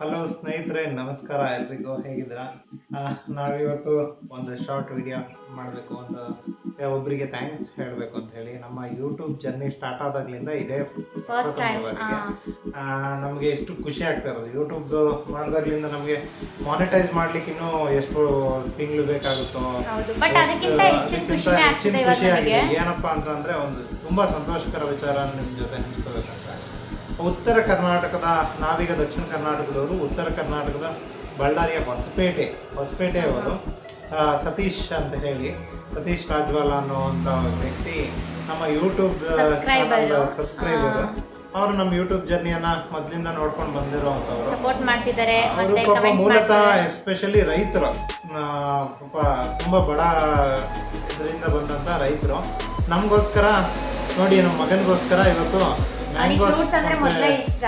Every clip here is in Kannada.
ಹಲೋ ಸ್ನೇಹಿತರೆ ನಮಸ್ಕಾರ ಎಲ್ರಿಗೂ ಹೇಗಿದ್ದೀರಾ? ನಾವಿವತ್ತು ಒಂದು ಶಾರ್ಟ್ ವಿಡಿಯೋ ಮಾಡಬೇಕು ಒಂದು ಒಬ್ಬರಿಗೆ ಥ್ಯಾಂಕ್ಸ್ ಹೇಳಬೇಕು ಅಂತ ಹೇಳಿ ನಮ್ಮ ಯೂಟ್ಯೂಬ್ ಜರ್ನಿ ಸ್ಟಾರ್ಟ್ ಆದಾಗ್ಲಿಂದ ಇದೇ time, ನಮಗೆ ಎಷ್ಟು ಖುಷಿ ಆಗ್ತಾ ಇರೋದು. ಯೂಟ್ಯೂಬ್ ಮಾಡಿದಾಗ್ಲಿಂದ ನಮಗೆ ಮಾನಿಟೈಸ್ ಮಾಡ್ಲಿಕ್ಕೆ ಇನ್ನೂ ಎಷ್ಟು ತಿಂಗಳು ಬೇಕಾಗುತ್ತೋ ಹೆಚ್ಚಿನ ಖುಷಿ ಆಗಿದೆ. ಏನಪ್ಪಾ ಅಂತಂದ್ರೆ ಒಂದು ತುಂಬಾ ಸಂತೋಷಕರ ವಿಚಾರ ನಿಮ್ಮ ಜೊತೆ ಹಂಚ್ಕೋಬೇಕಂತ ಉತ್ತರ ಕರ್ನಾಟಕದ ನಾವೀಗ ದಕ್ಷಿಣ ಕರ್ನಾಟಕದವರು ಉತ್ತರ ಕರ್ನಾಟಕದ ಬಳ್ಳಾರಿಯ ಹೊಸಪೇಟೆ ಹೊಸಪೇಟೆಯವರು ಸತೀಶ್ ಅಂತ ಹೇಳಿ ಸತೀಶ್ ರಾಜ್ವಾಲ ಅನ್ನೋ ಅಂತ ವ್ಯಕ್ತಿ ನಮ್ಮ ಯೂಟ್ಯೂಬ್ ಚಾನಲ್ ಸಬ್ಸ್ಕ್ರೈಬರ್ ಅವರು ನಮ್ಮ ಯೂಟ್ಯೂಬ್ ಜರ್ನಿಯನ್ನ ಮೊದಲಿಂದ ನೋಡ್ಕೊಂಡು ಬಂದಿರೋವಂಥವ್ರು ಸಪೋರ್ಟ್ ಮಾಡ್ತಿದ್ದಾರೆ ಅವರು ಪಾಪ ಮೂಲತಃ ಎಸ್ಪೆಷಲಿ ರೈತರು. ಪಾಪ ತುಂಬ ಬಡ ಇದರಿಂದ ಬಂದಂಥ ರೈತರು. ನಮಗೋಸ್ಕರ ನೋಡಿ ನಮ್ಮ ಮಗನಿಗೋಸ್ಕರ ಇವತ್ತು ಫ್ರೂಟ್ಸ್ ಅಂದ್ರೆ ಮೊದಲೇ ಇಷ್ಟ.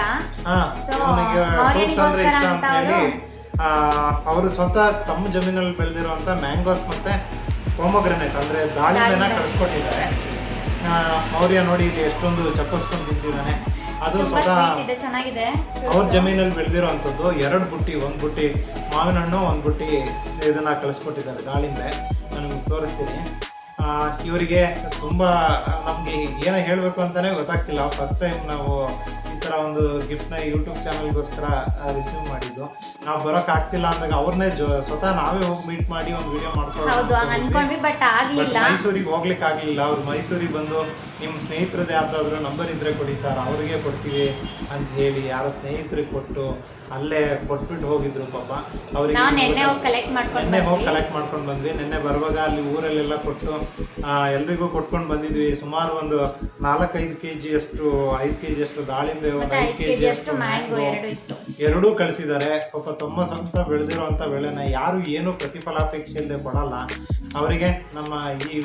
ಅಂತ ಹೇಳಿ ಅವರು ಸ್ವತಃ ತಮ್ಮ ಜಮೀನಲ್ಲಿ ಬೆಳೆದಿರುವಂತ ಮ್ಯಾಂಗೋಸ್ ಮತ್ತೆ ಪೊಮೊಗ್ರೆನೇಟ್ ಅಂದ್ರೆ ದಾಳಿಂಬೆನ ದಾಳಿಂಬೆ. ಕಳಿಸ್ಕೊಟ್ಟಿದ್ದಾರೆ. ಮೌರ್ಯ ನೋಡಿ ಇಲ್ಲಿ ಎಷ್ಟೊಂದು ಚಪ್ಪಸ್ಕೊಂಡು ತಿಂತಿದ್ದಾನೆ. ಅದು ಸ್ವತಃ ಅವ್ರ ಜಮೀನಲ್ಲಿ ಬೆಳೆದಿರೋವಂಥದ್ದು ಎರಡು ಬುಟ್ಟಿ ಒಂದು ಬುಟ್ಟಿ ಮಾವಿನ ಹಣ್ಣು ಒಂದು ಬುಟ್ಟಿ ಇದನ್ನ ಕಳಿಸ್ಕೊಟ್ಟಿದ್ದಾರೆ ದಾಳಿಂಬೆ. ನಾನು ನಿಮ್ಗೆ ತೋರಿಸ್ತೀನಿ. ಇವರಿಗೆ ತುಂಬ ನಮಗೆ ಏನೋ ಹೇಳಬೇಕು ಅಂತಾನೆ ಗೊತ್ತಾಗ್ತಿಲ್ಲ. ಫಸ್ಟ್ ಟೈಮ್ ನಾವು ಈ ಥರ ಒಂದು ಗಿಫ್ಟ್ನ ಯೂಟ್ಯೂಬ್ ಚಾನಲ್ಗೋಸ್ಕರ ರಿಸೀವ್ ಮಾಡಿದ್ದು. ನಾವು ಬರೋಕ್ಕಾಗ್ತಿಲ್ಲ ಅಂದಾಗ ಅವ್ರನ್ನೇ ಜೊ ಸ್ವತಃ ನಾವೇ ಹೋಗಿ ಮೀಟ್ ಮಾಡಿ ಒಂದು ವಿಡಿಯೋ ಮಾಡ್ಕೊಂಡು ಬಟ್ ಮೈಸೂರಿಗೆ ಹೋಗ್ಲಿಕ್ಕೆ ಆಗಲಿಲ್ಲ. ಅವ್ರು ಮೈಸೂರಿಗೆ ಬಂದು ನಿಮ್ಮ ಸ್ನೇಹಿತರದ್ದು ಯಾವುದಾದ್ರೂ ನಂಬರ್ ಇದ್ದರೆ ಕೊಡಿ ಸರ್ ಅವ್ರಿಗೆ ಕೊಡ್ತೀವಿ ಅಂತ ಹೇಳಿ ಯಾರೋ ಸ್ನೇಹಿತರಿಗೆ ಕೊಟ್ಟು ಅಲ್ಲೇ ಕೊಟ್ಬಿಟ್ಟು ಹೋಗಿದ್ರು ಪಾಪ. ಅವ್ರಿಗೆ ನೆನ್ನೆ ಹೋಗಿ ಕಲೆಕ್ಟ್ ಮಾಡ್ಕೊಂಡು ನೆನ್ನೆ ಹೋಗಿ ಬಂದ್ವಿ. ಕಲೆಕ್ಟ್ ಮಾಡ್ಕೊಂಡು ಬಂದ್ವಿ. ನಿನ್ನೆ ಬರುವಾಗ ಅಲ್ಲಿ ಊರಲ್ಲೆಲ್ಲ ಕೊಟ್ಟು ಎಲ್ರಿಗೂ ಕೊಟ್ಕೊಂಡು ಬಂದಿದ್ವಿ. ಸುಮಾರು ಒಂದು ನಾಲ್ಕೈದು ಕೆ ಜಿ ಅಷ್ಟು ಐದು ಕೆ ಜಿ ಅಷ್ಟು ದಾಳಿಂಬೆ ಒಂದು ಐದು ಕೆ ಜಿಯಷ್ಟು ಜಿ ಅಷ್ಟು ಮ್ಯಾಂಗೋ ಎರಡು ಕಳಿಸಿದ್ದಾರೆ. ಪಾಪ ತಮ್ಮ ಸ್ವಂತ ಬೆಳೆದಿರುವಂತ ಬೆಳೆನ ಯಾರು ಏನು ಪ್ರತಿಫಲಾಪೇಕ್ಷೆ ಇಲ್ಲದೆ ಕೊಡಲ್ಲ. ಅವರಿಗೆ ನಮ್ಮ ಈ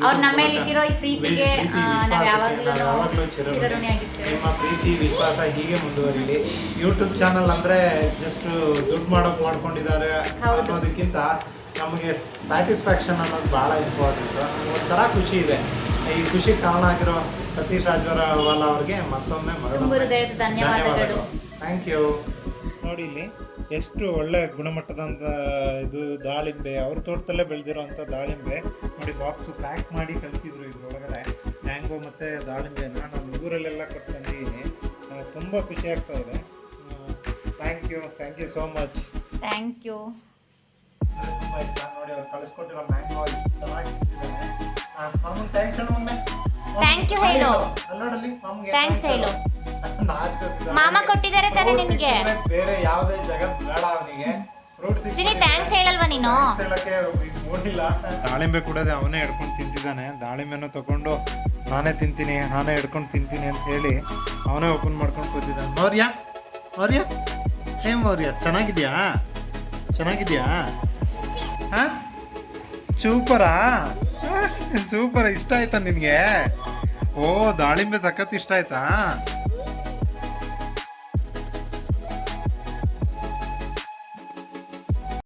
ನಮ್ಮ ಪ್ರೀತಿ, ವಿಶ್ವಾಸ ಹೀಗೆ ಮುಂದುವರಿಲಿ. ಯೂಟ್ಯೂಬ್ ಚಾನಲ್ ಅಂದ್ರೆ ಜಸ್ಟ್ ದುಡ್ಡು ಮಾಡೋಕ್ ಮಾಡ್ಕೊಂಡಿದ್ದಾರೆ. ಅನ್ನೋದಕ್ಕಿಂತ ನಮಗೆ ಸ್ಯಾಟಿಸ್ಫ್ಯಾಕ್ಷನ್ ಅನ್ನೋದು ಬಹಳ ಇಂಪಾರ್ಟೆಂಟ್ ಒಂಥರ ಖುಷಿ ಇದೆ. ಈ ಖುಷಿ ಕಾರಣ ಆಗಿರೋ ಸತೀಶ್ ರಾಜವರವಾಲ ಅವರಿಗೆ ಮತ್ತೊಮ್ಮೆ ಮರಳು ಧನ್ಯವಾದಗಳು. ಥ್ಯಾಂಕ್ ಯು ನೋಡಿ ಇಲ್ಲಿ ಎಷ್ಟು ಒಳ್ಳೆ ಗುಣಮಟ್ಟದಂತ ಇದು ದಾಳಿಂಬೆ. ಅವ್ರ ತೋಟದಲ್ಲೇ ಬೆಳೆದಿರೋಂಥ ದಾಳಿಂಬೆ. ನೋಡಿ ಬಾಕ್ಸು ಪ್ಯಾಕ್ ಮಾಡಿ ಕಳಿಸಿದ್ರು ಇದ್ರೊಳಗಡೆ. ಮ್ಯಾಂಗೋ ಮತ್ತು ದಾಳಿಂಬೆಯನ್ನು ನಾನು ಊರಲ್ಲೆಲ್ಲ ಕೊಟ್ಟು ಬಂದಿದ್ದೀನಿ. ತುಂಬ ಖುಷಿ ಆಗ್ತಾ ಇದೆ. Thank you thank you so much thank you ನೋಡಿ ಅವ್ರು ಕಳಿಸ್ಕೊಟ್ಟಿರೋ ಮ್ಯಾಂಗೋ ಚೆನ್ನಾಗಿ ಥ್ಯಾಂಕ್ಸ್ ಹೇಳು. you ಹೇಳು. ಮಾಮ ಕೊಟ್ಟಿದ್ದಾರೆ ತಾನೇ ನಿನ್ಗೆ? ಬೇರೆ ಯಾವುದೇ ಜಗತ್ ಬೇಡ ಅವನಿಗೆ. ಚಿನಿ ಥ್ಯಾಂಕ್ಸ್ ಹೇಳಲ್ವಾ ನೀನು? ಮೂಡಿಲ್ಲ ದಾಳಿಂಬೆ ಕೂಡದೆ ಅವನೇ ಹಿಡ್ಕೊಂಡು ತಿಂತಿದ್ದಾನೆ. ದಾಳಿಂಬೆನೂ ತಗೊಂಡು ನಾನೇ ತಿಂತೀನಿ ನಾನೇ ಹಿಡ್ಕೊಂಡು ತಿಂತೀನಿ ಅಂತ ಹೇಳಿ ಅವನೇ ಓಪನ್ ಮಾಡ್ಕೊಂಡು ಕೂತಿದ್ದಾನೆ. ಮೌರ್ಯ ಮೌರ್ಯ. ಹೇ ಮೌರ್ಯ ಚೆನ್ನಾಗಿದ್ಯಾ? ಚೆನ್ನಾಗಿದ್ಯಾ? ಹಾ? ಸೂಪರಾ ಸೂಪರ್ ಇಷ್ಟ ಆಯ್ತಾ ನಿನಗೆ? ಓ ದಾಳಿಂಬೆ ಸಖತ್ ಇಷ್ಟ ಆಯ್ತಾ?